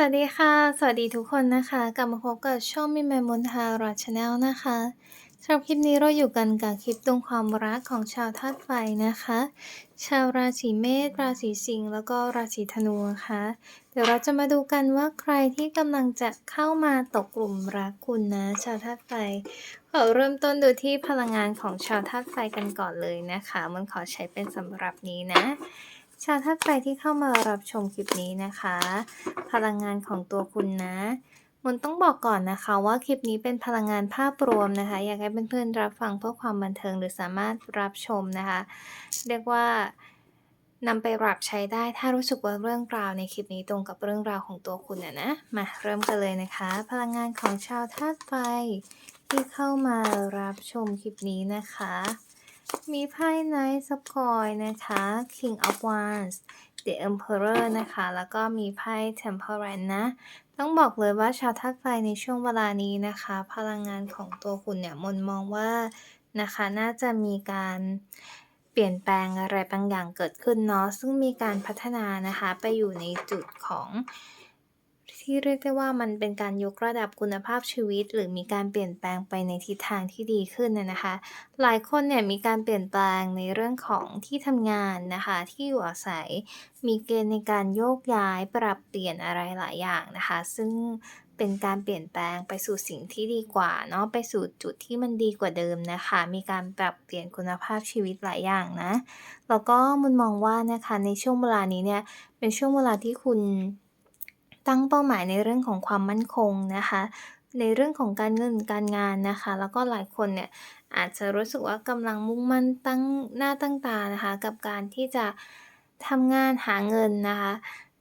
สวัสดีค่ะ สวัสดีทุกคนนะคะ กลับมาพบกับช่องมิแมมนทาราชาแนลนะคะสำหรับคลิปนี้เราอยู่กันกับคลิปดวงความรักของชาวธาตุไฟนะคะ ชาวราศีเมษราศีสิงห์แล้วก็ราศีธนูนะคะ เดี๋ยวเราจะมาดูกันว่าใครที่กำลังจะเข้ามาตกกลุ่มรักคุณนะ ชาวธาตุไฟขอเริ่มต้นดูที่พลังงานของชาวธาตุไฟกันก่อนเลยนะคะ มันขอใช้เป็นสำหรับนี้นะ ชาวธาตุไฟที่เข้ามารับชมคลิปนี้นะคะ พลังงานของตัวคุณนะมนต้องบอกก่อนนะคะว่าคลิปนี้เป็นพลังงานภาพรวมนะคะ อยากให้เพื่อนๆรับฟังเพื่อความบันเทิงหรือสามารถรับชมนะคะ เรียกว่านำไปปรับใช้ได้ถ้ารู้สึกว่าเรื่องราวในคลิปนี้ตรงกับเรื่องราวของตัวคุณนะนะมาเริ่มกันเลยนะคะ พลังงานของชาวธาตุไฟที่เข้ามารับชมคลิปนี้นะคะ มีไพ่ Knight of Coins นะคะ King of Wands The Emperor นะคะ แล้วก็มีไพ่ Temperance นะ ต้องบอกเลยว่าชาวธาตุไฟในช่วงเวลานี้นะคะ พลังงานของตัวคุณเนี่ยมนมองว่านะคะ น่าจะมีการเปลี่ยนแปลงอะไรบางอย่างเกิดขึ้นเนาะ ซึ่งมีการพัฒนานะคะ ไปอยู่ในจุดของ ที่เรียกได้ว่ามันเป็นการยกระดับคุณภาพชีวิต หรือมีการเปลี่ยนแปลงไปในทิศทางที่ดีขึ้นน่ะนะคะ หลายคนเนี่ยมีการเปลี่ยนแปลงในเรื่องของที่ทำงานนะคะ ที่อยู่อาศัย มีเกณฑ์ในการโยกย้ายปรับเปลี่ยนอะไรหลายอย่างนะคะ ซึ่งเป็นการเปลี่ยนแปลงไปสู่สิ่งที่ดีกว่าเนาะไปสู่จุดที่มันดีกว่าเดิมนะคะ มีการปรับเปลี่ยนคุณภาพชีวิตหลายอย่างนะแล้วก็มุนมองว่านะคะในช่วงเวลานี้เนี่ยเป็นช่วงเวลาที่คุณ ตั้งเป้าหมายในเรื่องของความมั่นคงนะคะ ในเรื่องของการเงินการงานนะคะ แล้วก็หลายคนเนี่ยอาจจะรู้สึกว่ากำลังมุ่งมั่นตั้งหน้าตั้งตานะคะ กับการที่จะทำงานหาเงินนะคะ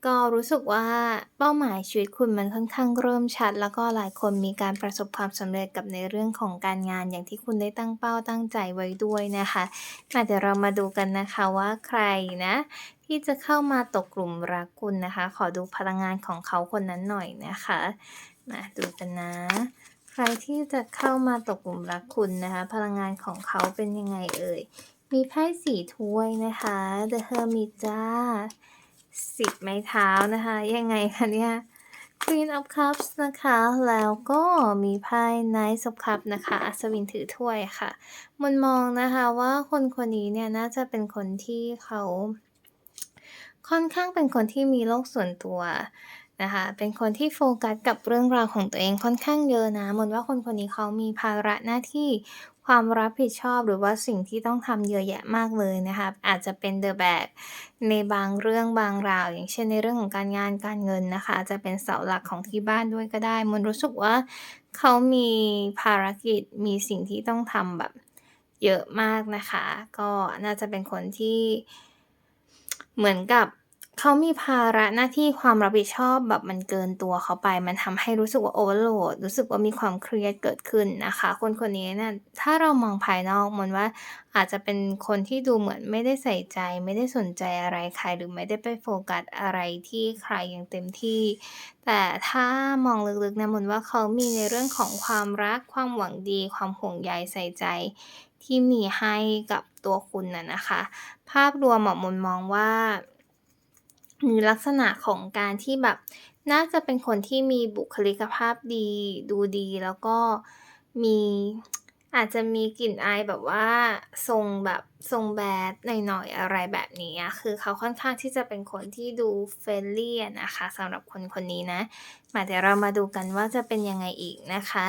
ก็รู้สึกว่าเป้าหมายชีวิตคุณมันค่อนข้างเริ่มชัด แล้วก็หลายคนมีการประสบความสำเร็จกับในเรื่องของการงานอย่างที่คุณได้ตั้งเป้าตั้งใจไว้ด้วยนะคะมาเดี๋ยวเรามาดูกันนะคะว่าใครนะ ที่จะเข้ามาตกกลุ่มรักคุณนะคะ ขอดูพลังงานของเขาคนนั้นหน่อยนะคะมาดูกันนะ ใครที่จะเข้ามาตกกลุ่มรักคุณนะคะ พลังงานของเขาเป็นยังไงเอ่ยมีไพ่สีถ้วยนะคะ The Hermit จ้า สิบไม้เท้านะคะ ยังไงคะเนี่ย Queen of Cups นะคะ แล้วก็มีไพ่ Knight of Cups นะคะ อัศวินถือถ้วยค่ะ มันมองนะคะว่าคนคนนี้เนี่ยน่าจะเป็นคนที่เขาค่อนข้างเป็นคนที่มีโลกส่วนตัวนะคะ เป็นคนที่โฟกัสกับเรื่องราวของตัวเองค่อนข้างเยอะนะมนว่าคนคนนี้เขามีภาระหน้าที่ ความรับผิดชอบหรือว่าสิ่งที่ต้องทำเยอะแยะมากเลยนะคะอาจจะเป็น The Bag ในบางเรื่องบางราว อย่างเช่นในเรื่องของการงานการเงินนะคะอาจจะเป็นเสาหลักของที่บ้านด้วยก็ได้มนรู้สึกว่าเขามีภารกิจมีสิ่งที่ต้องทำแบบเยอะมากนะคะ ก็น่าจะเป็นคนที่เหมือนกับ เขามีภาระหน้าที่ความรับผิดชอบแบบมันเกินตัวเขาไป มันทำให้รู้สึกว่า overload รู้สึกว่ามีความเครียดเกิดขึ้นนะคะ คนคนนี้เนี่ยถ้าเรามองภายนอกมันว่าอาจจะเป็นคนที่ดูเหมือนไม่ได้ใส่ใจ ไม่ได้สนใจอะไรใครหรือไม่ได้ไปโฟกัสอะไรที่ใครอย่างเต็มที่ แต่ถ้ามองลึกๆนะมันว่าเขามีในเรื่องของความรักความหวังดี ความห่วงใยใส่ใจที่มีให้กับตัวคุณน่ะนะคะ ภาพรวมหมอะมนมองว่า มีลักษณะของการที่แบบน่าจะเป็นคนที่มีบุคลิกภาพดี ดูดีแล้วก็มีอาจจะมีกลิ่นอายแบบว่าทรงแบบทรงแบดหน่อยๆอะไรแบบนี้คือเขาค่อนข้างที่จะเป็นคนที่ดู friendly อะนะคะสำหรับคนคนนี้นะมาเดี๋ยวเรามาดูกันว่าจะเป็นยังไงอีกนะคะ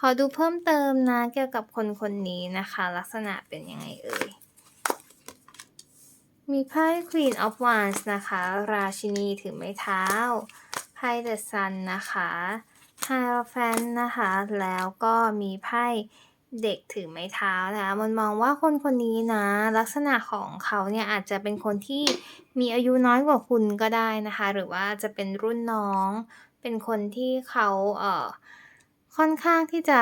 ขอดูเพิ่มเติมนะเกี่ยวกับคนคนนี้นะคะ ลักษณะเป็นยังไงเอ่ย มีไพ่ Queen of Wands นะคะ ราชินีถือไม้เท้า ไพ่ The Sun นะคะ Hierophant นะคะ แล้วก็มีไพ่เด็กถือไม้เท้านะคะมันมองว่าคนคนนี้นะ ลักษณะของเขาเนี่ยอาจจะเป็นคนที่มีอายุน้อยกว่าคุณก็ได้นะคะ หรือว่าจะเป็นรุ่นน้อง เป็นคนที่เขาเอ่อ ค่อนข้างที่จะ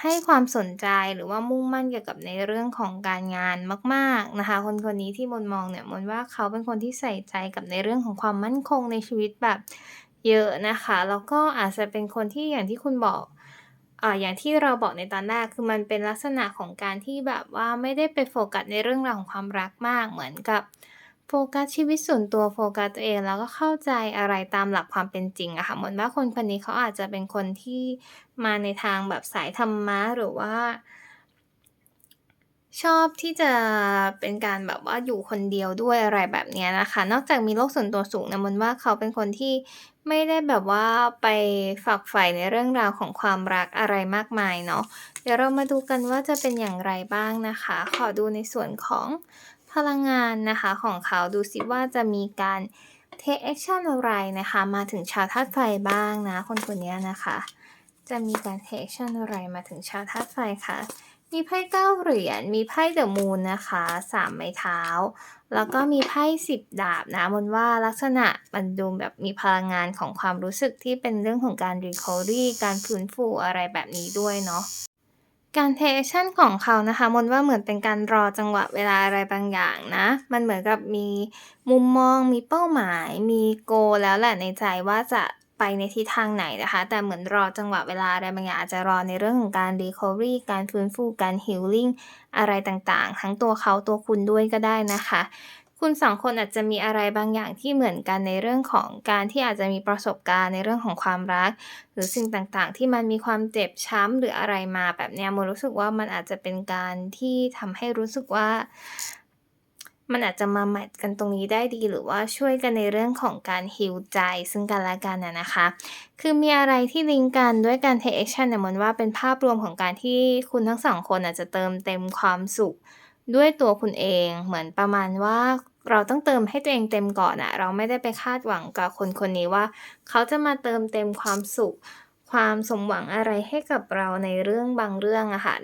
ให้ความสนใจหรือว่ามุ่งมั่นเกี่ยวกับในเรื่องของการงานมาก ๆนะคะ คนคนนี้ที่มนมองเนี่ยมนว่าเขาเป็นคนที่ใส่ใจกับในเรื่องของความมั่นคงในชีวิตแบบเยอะนะคะ แล้วก็อาจจะเป็นคนที่อย่างที่คุณบอกอ่าอย่างที่เราบอกในตอนแรกคือมันเป็นลักษณะของการที่แบบว่าไม่ได้ไปโฟกัสในเรื่องราวของความรักมากเหมือนกับ โฟกัสชีวิตส่วนตัวโฟกัสตัวเองแล้วก็เข้าใจอะไรตามหลักความเป็นจริงอะค่ะเหมือนว่าคนคนนี้เขาอาจจะเป็นคนที่มาในทางแบบสายธรรมะหรือว่า ชอบที่จะเป็นการแบบว่าอยู่คนเดียวด้วยอะไรแบบนี้นะคะ นอกจากมีโลกส่วนตัวสูงนี่ยมนว่าเขาเป็นคนที่ไม่ได้แบบว่าไปฝักใฝ่ในเรื่องราวของความรักอะไรมากมายเนาะเดี๋ยวเรามาดูกันว่าจะเป็นอย่างไรบ้างนะคะ ขอดูในส่วนของ พลังงานนะคะของเขาดูซิว่าจะมีการ take action อะไรนะคะ มาถึงชาวธาตุไฟบ้างนะ คนคนเนี้ยนะคะ จะมีการ take action อะไรมาถึงชาวธาตุไฟคะมีไพ่9เหรียญ มีไพ่ The Moon นะคะ3ไม้เท้า แล้วก็มีไพ่10ดาบนะมนว่าลักษณะมันดูแบบมีพลังงานของความรู้สึกที่เป็นเรื่องของการ recovery การฟื้นฟูอะไรแบบนี้ด้วยเนาะ การ take action ของเขานะคะมนว่าเหมือนเป็นการรอจังหวะเวลาอะไรบางอย่างนะ มันเหมือนกับมีมุมมองมีเป้าหมาย มี goal แล้วแหละในใจว่าจะไปในทิศทางไหนนะคะ แต่เหมือนรอจังหวะเวลาอะไรบางอย่างอาจจะรอในเรื่องของการ recovery การฟื้นฟูการ healing อะไรต่างๆ ทั้งตัวเขาตัวคุณด้วยก็ได้นะคะ คุณ2คนอาจจะมีอะไรบางอย่างที่เหมือนกันในเรื่องของการที่อาจจะมีประสบการณ์ในเรื่องของความรัก หรือสิ่งต่างๆ ที่มันมีความเจ็บช้ำหรืออะไรมาแบบเนี้ยมรู้สึกว่ามันอาจจะเป็นการที่ทำให้รู้สึกว่า มันอาจจะมาแมตช์กันตรงนี้ได้ดีหรือว่าช่วยกันในเรื่องของการ heal ใจ ซึ่งกันและกันอะนะคะ คือมีอะไรที่ลิงก์กันด้วยการ take action เนี่ยมนว่าเป็นภาพรวมของการที่คุณทั้ง2คนอาจจะเติมเต็มความสุขด้วยตัวคุณเองเหมือนประมาณว่า เราต้องเติมให้ตัวเองเต็มก่อนอะเราไม่ได้ไปคาดหวังกับคนคนนี้ว่า เขาจะมาเติมเต็มความสุข ความสมหวังอะไรให้กับเราในเรื่องบางเรื่องอะค่ะ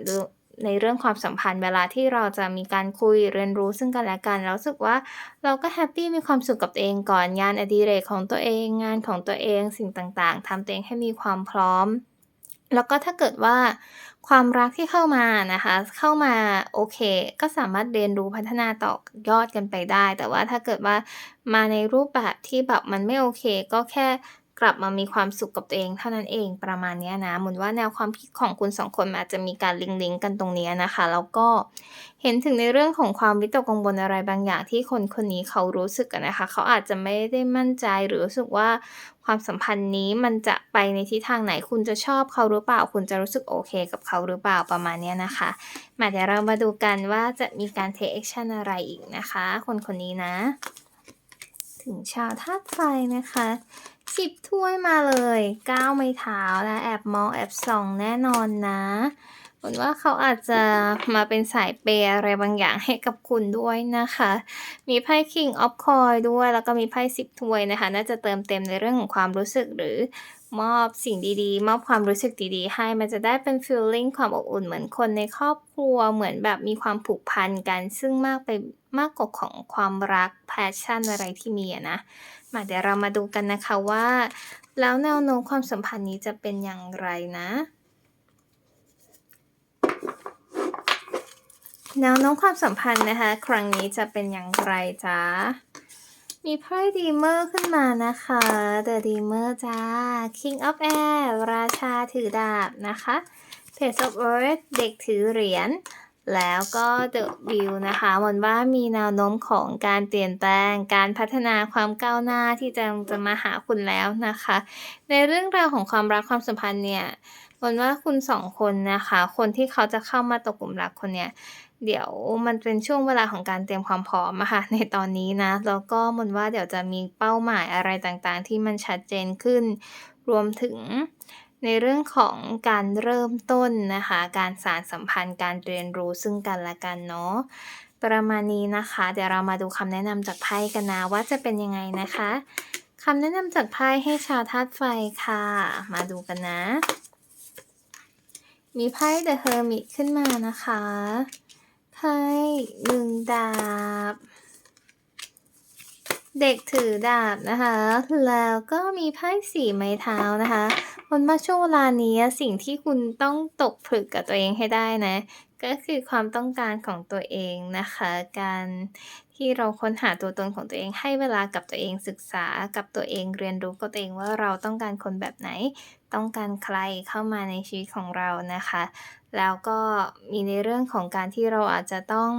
ในเรื่องความสัมพันธ์เวลาที่เราจะมีการคุยเรียนรู้ซึ่งกันและกันเรารู้สึกว่าเราก็แฮปปี้มีความสุขกับตัวเองก่อนงานอดิเรกของตัวเองงานของตัวเองสิ่งต่างๆทำตัวเองให้มีความพร้อม แล้วก็ถ้าเกิดว่า ความรักที่เข้ามานะคะ เข้ามาโอเค ก็สามารถเรียนรู้พัฒนาต่อยอดกันไปได้ แต่ว่าถ้าเกิดว่ามาในรูปแบบที่แบบมันไม่โอเค ก็แค่ กลับมามีความสุขกับตัวเองเท่านั้นเองประมาณนี้นะมุนว่าแนวความคิดของคุณ2คนมันอาจจะมีการลิงก์กันตรงนี้นะคะ แล้วก็เห็นถึงในเรื่องของความวิตกกังวลอะไรบางอย่างที่คนคนนี้เขารู้สึกนะคะ เขาอาจจะไม่ได้มั่นใจหรือรู้สึกว่าความสัมพันธ์นี้มันจะไปในทิศทางไหนคุณจะชอบเขาหรือเปล่า คุณจะรู้สึกโอเคกับเขาหรือเปล่าประมาณนี้นะคะมาเดี๋ยวเรามาดูกันว่าจะมีการ take action อะไรอีกนะคะ คนคนนี้นะ ถึงชาวธาตุไฟนะคะ สิบถ้วยมาเลยเก้าไม้เท้านะแอบมองแอบส่องแน่นอนนะเหมือนว่าเขาอาจจะมาเป็นสายเปย์อะไรบางอย่างให้กับคุณด้วยนะคะ มีไพ่ King of Coin ด้วย แล้วก็มีไพ่สิบถ้วยนะคะ น่าจะเติมเต็มในเรื่องของความรู้สึกหรือ มอบสิ่งดีๆ มอบความรู้สึกดีๆ ให้มันจะได้เป็นฟีลลิ่งความอบอุ่นเหมือนคนในครอบครัวเหมือนแบบมีความผูกพันกัน ซึ่งมากไปมากกว่าของความรัก passion อะไรที่มีอะนะมาเดี๋ยวเรามาดูกันนะคะว่า แล้วแนวโน้มความสัมพันธ์นี้จะเป็นอย่างไรนะแนวโน้มความสัมพันธ์นะคะ ครั้งนี้จะเป็นอย่างไรจ๊ะ มีไพ่ Dreamer ขึ้นมานะคะ The Dreamer จ้ะ King of Air ราชาถือดาบนะคะ Page of Earth เด็กถือเหรียญ แล้วก็ The Wheel นะคะมนว่ามีแนวโน้มของการเปลี่ยนแปลง การพัฒนาความก้าวหน้าที่จะจะมาหาคุณแล้วนะคะ ในเรื่องราวของความรักความสัมพันธ์เนี่ย มนว่าคุณ2คนนะคะ คนที่เขาจะเข้ามาตกหลุมรักคุณเนี่ยเดี๋ยวมันเป็นช่วงเวลาของการเตรียมความพร้อมอะค่ะในตอนนี้นะ แล้วก็มนว่าเดี๋ยวจะมีเป้าหมายอะไรต่างๆ ที่มันชัดเจนขึ้น รวมถึงในเรื่องของการเริ่มต้นนะคะ การสานสัมพันธ์ การเรียนรู้ซึ่งกันและกันเนาะ ประมาณนี้นะคะ เดี๋ยวเรามาดูคำแนะนำจากไพ่กันนะว่าจะเป็นยังไงนะคะคำแนะนำจากไพ่ให้ชาวธาตุไฟค่ะ มาดูกันนะ มีไพ่ The Hermit ขึ้นมานะคะไพ่1ดาบ เด็กถือดาบนะคะ แล้วก็มีไพ่4ไม้เท้านะคะมนว่าช่วงเวลานี้สิ่งที่คุณต้องตกผลึกกับตัวเองให้ได้นะ ก็คือความต้องการของตัวเองนะคะ การ ที่เราค้นหาตัวตนของตัวเองให้เวลากับตัวเองศึกษากับตัวเองเรียนรู้กับตัวเองว่าเราต้องการคนแบบไหน ต้องการใครเข้ามาในชีวิตของเรานะคะ แล้วก็มีในเรื่องของการที่เราอาจจะต้อง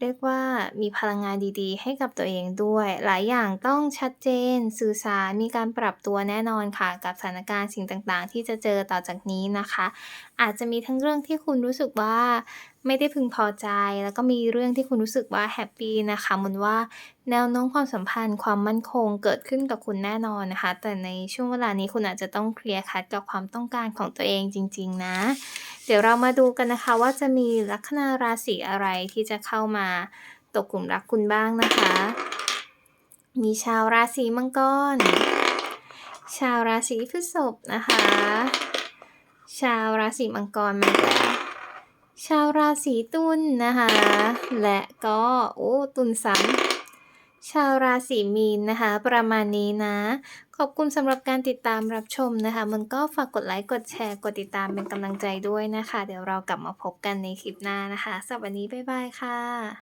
เรียกว่ามีพลังงานดีๆ ให้กับตัวเองด้วย หลายอย่างต้องชัดเจน สื่อสารมีการปรับตัวแน่นอนค่ะ กับสถานการณ์สิ่งต่างๆ ที่จะเจอต่อจากนี้นะคะ อาจจะมีทั้งเรื่องที่คุณรู้สึกว่าไม่ได้พึงพอใจ แล้วก็มีเรื่องที่คุณรู้สึกว่าแฮปปี้นะคะมันว่าแนวโน้มความสัมพันธ์ความมั่นคงเกิดขึ้นกับคุณแน่นอนนะคะ แต่ในช่วงเวลานี้คุณอาจจะต้องเคลียร์คัดกับความต้องการของตัวเองจริง ๆ นะ เดี๋ยวเรามาดูกันนะคะว่าจะมีลัคนาราศีอะไรที่จะเข้ามาตกหลุมรักคุณบ้างนะคะ มีชาวราศีมังกร ชาวราศีพฤษภนะคะ ชาวราศีมังกรมาแล้วชาวราศีตุลนะคะ และก็โอ้ตุลซ้ำชาวราศีมีนนะคะ ประมาณนี้นะ ขอบคุณสำหรับการติดตามรับชมนะคะ มันก็ฝากกดไลค์กดแชร์กดติดตามเป็นกำลังใจด้วยนะคะ เดี๋ยวเรากลับมาพบกันในคลิปหน้านะคะสวัสดีบ๊ายบายค่ะ